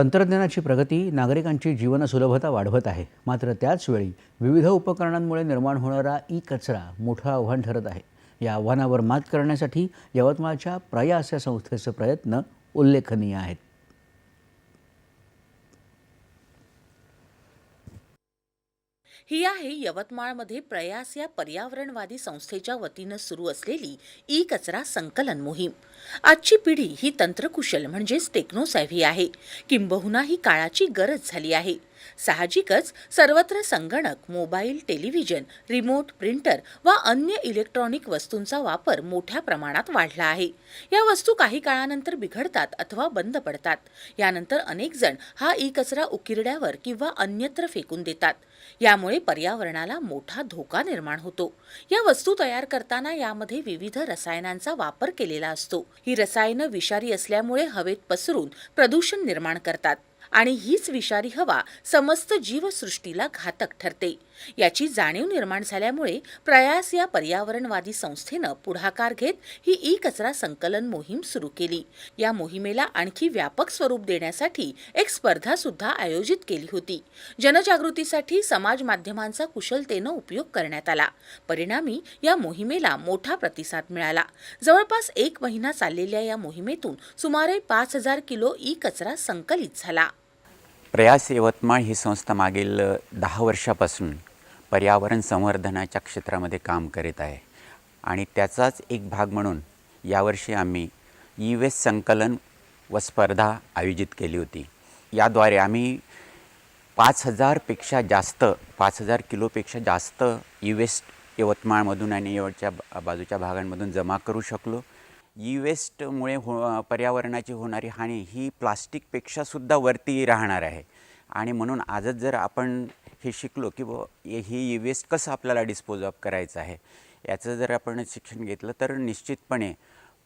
तंत्रज्ञानाची प्रगती नागरिकांची जीवनसुलभता वाढवत आहे. मात्र त्याचवेळी विविध उपकरणांमुळे निर्माण होणारा ई कचरा मोठं आव्हान ठरत आहे. या आव्हानावर मात करण्यासाठी यवतमाळच्या प्रयास या संस्थेचे प्रयत्न उल्लेखनीय आहेत. ही आहे यवतमाळमध्ये प्रयास या पर्यावरणवादी संस्थेच्या वतीनं सुरू असलेली ई कचरा संकलन मोहीम. आजची पिढी ही तंत्रकुशल म्हणजेच टेक्नोसॅव्ही आहे. किंबहुना ही काळाची गरज झाली आहे. साहजिकच सर्वत्र संगणक मोबाईल टेलिव्हिजन रिमोट प्रिंटर व अन्य इलेक्ट्रॉनिक वस्तूंचा वापर मोठ्या प्रमाणात वाढला आहे. या वस्तू काही काळानंतर बिघडतात अथवा बंद पडतात. यानंतर अनेक जण हा ई कचरा उकिरड्यावर किंवा अन्यत्र फेकून देतात. यामुळे पर्यावरणाला मोठा धोका निर्माण होतो. या वस्तू तयार करताना यामध्ये विविध रसायनांचा वापर केलेला असतो. ही रसायनं विषारी असल्यामुळे हवेत पसरून प्रदूषण निर्माण करतात. आणि हीच विषारी हवा समस्त जीवसृष्टीला घातक ठरते. याची जाणीव निर्माण झाल्यामुळे प्रयास या पर्यावरणवादी संस्थेनं पुढाकार घेत ही ई कचरा संकलन मोहीम सुरू केली. या मोहिमेला आणखी व्यापक स्वरूप देण्यासाठी एक स्पर्धा सुद्धा आयोजित केली होती. जनजागृतीसाठी समाज माध्यमांचा कुशलतेनं उपयोग करण्यात आला. परिणामी या मोहिमेला मोठा प्रतिसाद मिळाला. जवळपास एक महिना चाललेल्या या मोहिमेतून सुमारे पाच हजार किलो ई कचरा संकलित झाला. प्रयास यवतमाळ ही संस्था मागील दहा वर्षापासून पर्यावरण संवर्धनाच्या क्षेत्रामध्ये काम करीत आहे. आणि त्याचाच एक भाग म्हणून यावर्षी आम्ही ई वेस्ट संकलन व स्पर्धा आयोजित केली होती. याद्वारे आम्ही पाच हजारपेक्षा जास्त पाच हजार किलोपेक्षा जास्त ई वेस्ट यवतमाळमधून आणि यवतच्या बाजूच्या भागांमधून जमा करू शकलो. ई वेस्टमुळे हो पर्यावरणाची होणारी हानी ही प्लास्टिकपेक्षासुद्धा वरती राहणार आहे. आणि म्हणून आजच जर आपण हे शिकलो की ब ही ई वेस्ट कसं आपल्याला डिस्पोज ऑफ करायचं आहे याचं जर आपण शिक्षण घेतलं तर निश्चितपणे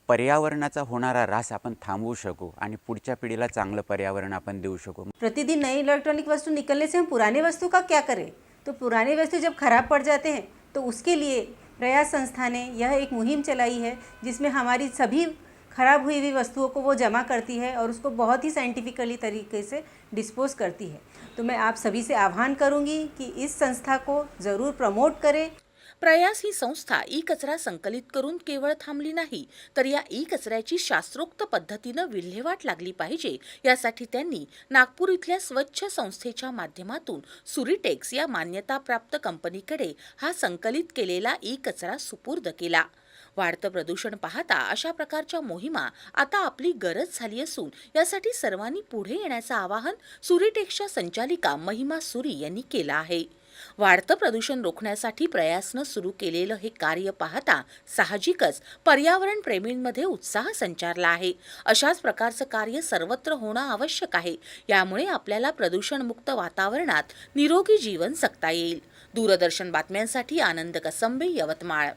पर्यावरणाचा होणारा ऱ्हास आपण थांबवू शकू आणि पुढच्या पिढीला चांगलं पर्यावरण आपण देऊ शकू. प्रतिदिन नई इलेक्ट्रॉनिक वस्तु निकलने से हम पुराने वस्तु का क्या करें? तो पुराने वस्तु जब खराब पड़ जाते हैं तो उसके लिए प्रयास संस्था ने यह एक मुहिम चलाई है, जिसमें हमारी सभी खराब हुई हुई वस्तुओं को वो जमा करती है और उसको बहुत ही साइंटिफिकली तरीके से डिस्पोज करती है। तो मैं आप सभी से आह्वान करूँगी कि इस संस्था को ज़रूर प्रमोट करें। प्रयास ही संस्था ई कचरा संकलित करून केवळ थांबली नाही तर या ई कचऱ्याची शास्त्रोक्त पद्धतीनं विल्हेवाट लागली पाहिजे यासाठी त्यांनी नागपूर इथल्या स्वच्छ संस्थेच्या माध्यमातून सुरिटेक्स या मान्यताप्राप्त कंपनीकडे हा संकलित केलेला ई कचरा सुपूर्द केला. वाढतं प्रदूषण पाहता अशा प्रकारच्या मोहिमा आता आपली गरज झाली असून यासाठी सर्वांनी पुढे येण्याचं आवाहन सुरिटेक्सच्या संचालिका महिमा सुरी यांनी केलं आहे. वाढतं प्रदूषण रोखण्यासाठी प्रयासनं सुरू केलेलं हे कार्य पाहता साहजिकच पर्यावरण प्रेमींमध्ये उत्साह संचारला आहे. अशाच प्रकारचं कार्य सर्वत्र होणं आवश्यक आहे. यामुळे आपल्याला प्रदूषणमुक्त वातावरणात निरोगी जीवन जगता येईल. दूरदर्शन बातम्यांसाठी आनंद कसंबे यवतमाळ.